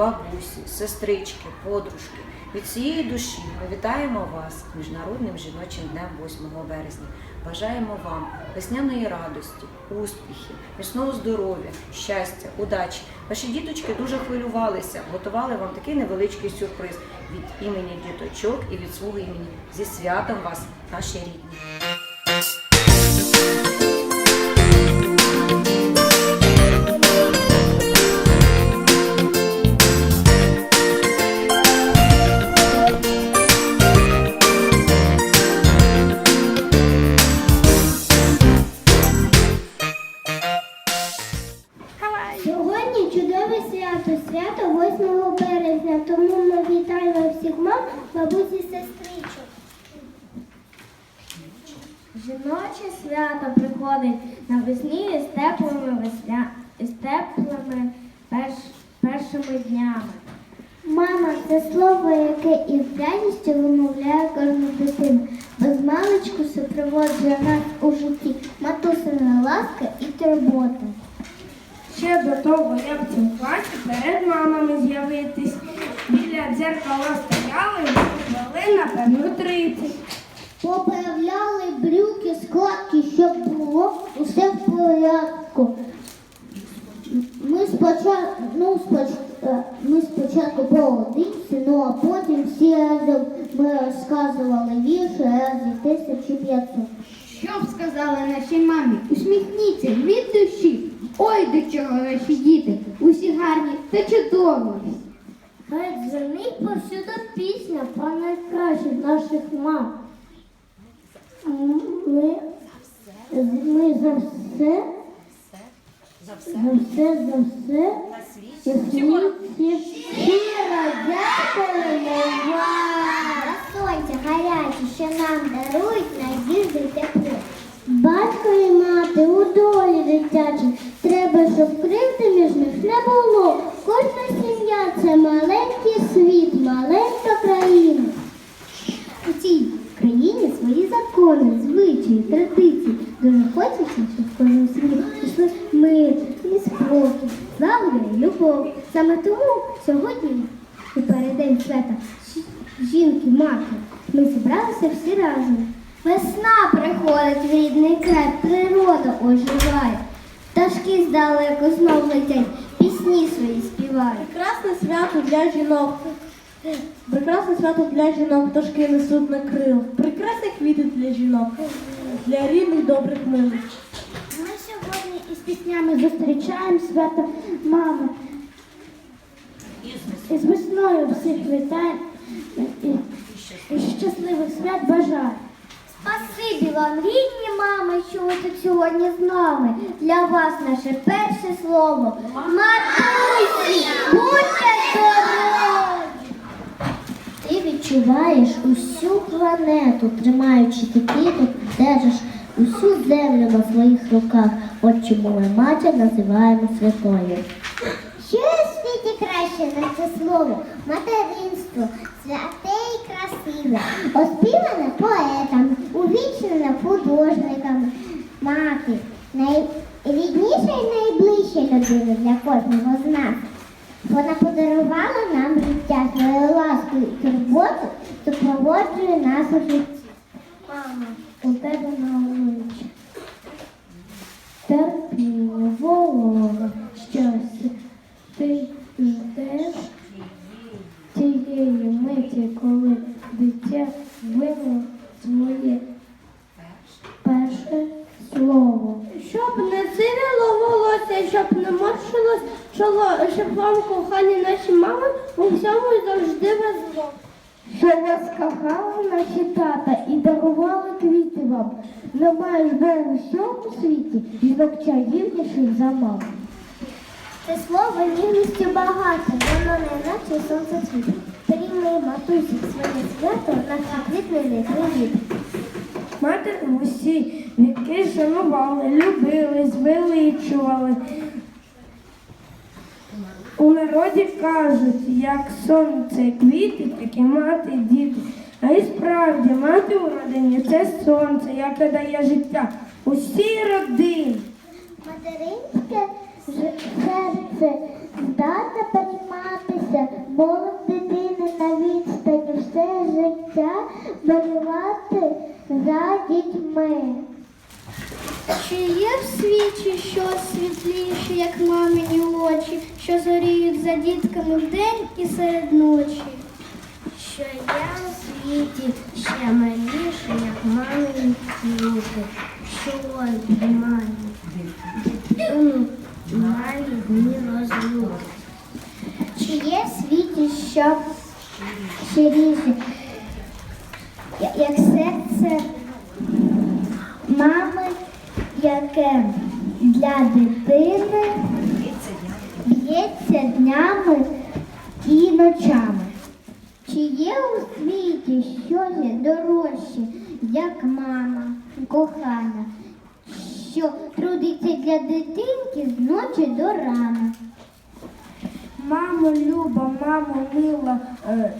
бабусі, сестрички, подружки. Від всієї душі ми вітаємо вас Міжнародним жіночим днем 8 березня. Бажаємо вам весняної радості, успіхів, міцного здоров'я, щастя, удачі. Ваші діточки дуже хвилювалися, готували вам такий невеличкий сюрприз від імені діточок і від свого імені. Зі святом вас, наші рідні. Теплими весня... з теплими перш... першими днями. Мама це слово, яке із радістю вимовляє кожну дитину. Без маличку супроводжує нас у житті матусина ласка і турбота. Ще до того, як в цьому класі перед мамами з'явитись, біля дзеркала стояли і вели напевно 30. Поправляли брюки, складки, щоб було усе в порядку. Ми спочатку, ну, споч... е, ми спочатку поодинці, ну а потім всі разом ми розказували вірші разів 1500. Що б сказали нашій мамі? Усміхніться від душі. Ой, до чого наші діти, усі гарні та чудові. Хай дзвенить повсюди пісня про найкращих наших мам. Ми, ми за все, За все, за все, за все, і світі щиро дякуємо вам. Сонця гарячі, що нам дарують надіжду і тепло. Батько і мати у долі дитячій, треба, щоб кривди між них не було. Кожна сім'я це маленький світ, маленька країна. У цій країні свої закони, звичаї, традиції. Дуже хочеться, щоб в кожній сім'ї пішли мир і спокій, і любов. Саме тому сьогодні, у переддень свята жінки, матері, ми зібралися всі разом. Весна приходить в рідний край, природа оживає. Пташки здалеку знов летять, пісні свої співають. Прекрасне свято для жінок. Прекрасне свято для жінок, пташки несуть на крил. Прекрасні квіти для жінок, для рідних добрих милих. Із піснями зустрічаємо свято мами. І з весною всіх вітаємо і, щасливих свят бажаю. Спасибі вам, рідні мами, що ви тут сьогодні з нами. Для вас наше перше слово. Матусі, будьте здорові! Ти відчуваєш усю планету, тримаючи квіток, держиш усю землю на своїх руках. От чому ми матір називаємо святою. Що в світі краще за це слово? Материнство, святе і красиве, оспіване поетами, увічнене художниками. Мати, найрідніша і найближча людина для кожного з нас. Вона подарувала нам життя своєю ласкою і турботою супроводжує нас у житті. Мама, у тебе на обличчі. Терпіння, волога, щастя. Ти ждеш тієї миті, коли дитя вино своє перше слово. Щоб не сивіло волосся, щоб не морщилось чоло, щоб вам кохані наші мами у всьому завжди везло. Що вас кохали наші тата і дарували квіти вам. Немає ж бо у всьому світі жінок чарівніших за маму. Це слово ніжністю багато, воно не наче сонце цвіт. Прийми матусі своє свято на квітний привіт. Матір в усі віки шанували, любили, звеличували. У народі кажуть, як сонце квіти, так і мати діти. А і справді мати у родині це сонце, яке дає життя усій родині. Материнське серце здатне перейматися, квіти, що обіймає дитину має дні розлуки. Чи є світі що щиріше, як серце мами, яке для дитини б'ється днями і ночами. Чи є у світі щось дорожче, як мама кохана, що трудиться для дитинки з ночі до рана? Мамо люба, мамо мила, е,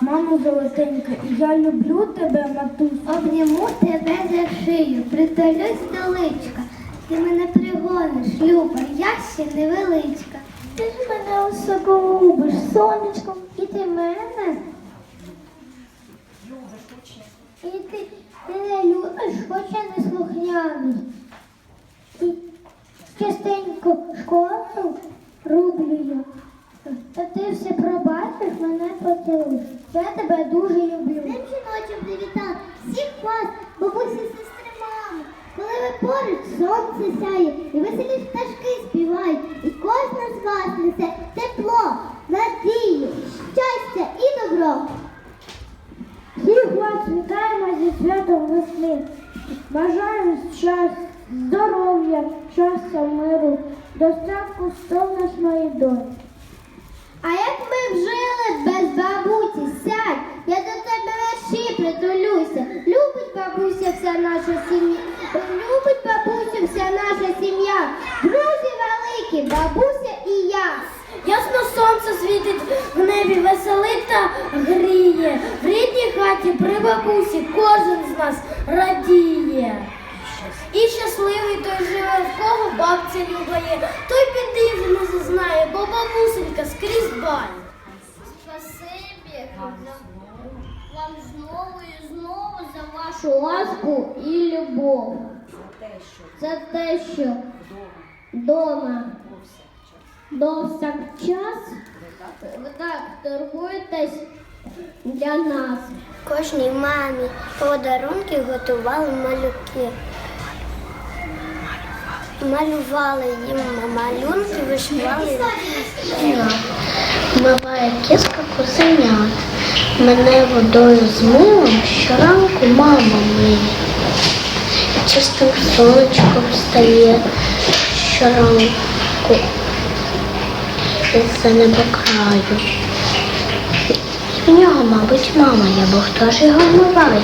мамо золотенька, я люблю тебе, матусь. Обніму тебе за шию, притулюсь до личка. Ти мене пригониш, люба, я ще невеличка. Ти ж мене особо любиш, сонечком, і ти мене. І ти, ти не любиш, хоч я не слухняний. І частенько школу роблю я. Та ти все пробачиш, мене поцілуєш. Я тебе дуже люблю. Днем жіночим привітав всіх вас, бабусі, сестри, мами. Коли ви поруч, сонце сяє, і веселі пташки співають, і кожна з вас несе тепло, надію, щастя і добро. Всіх вас вітаємо зі святом весни. Бажаємо щастя, здоров'я, щастя, миру, достатку нашої долі. А як ми б жили без бабусі, сядь, я до тебе верші притулюся. Любить бабуся вся наша сім'я, любить бабусю вся наша сім'я. Друзі великі, бабуся і я. Ясно сонце світить в небі, веселить та гріє. Рідній хаті при бабусі кожен з нас радіє. І щасливий той живе, в кого бабця любає, той біди вже не зазнає, бо бабусенька скрізь дбає. Спасибі вам знову і знову за вашу ласку і любов. За те, що вдома. вдома. Повсякчас довсякчас ви так торгуєтесь для нас. Кожній мамі подарунки готували малюки. Малювали їм малюнки, вишивали. Миває кіска козенят. Мене водою з милом щоранку мама миє. Чистим сонечком встає щоранку із-за небокраю. В нього, мабуть, мама є, бо хто ж його вмиває?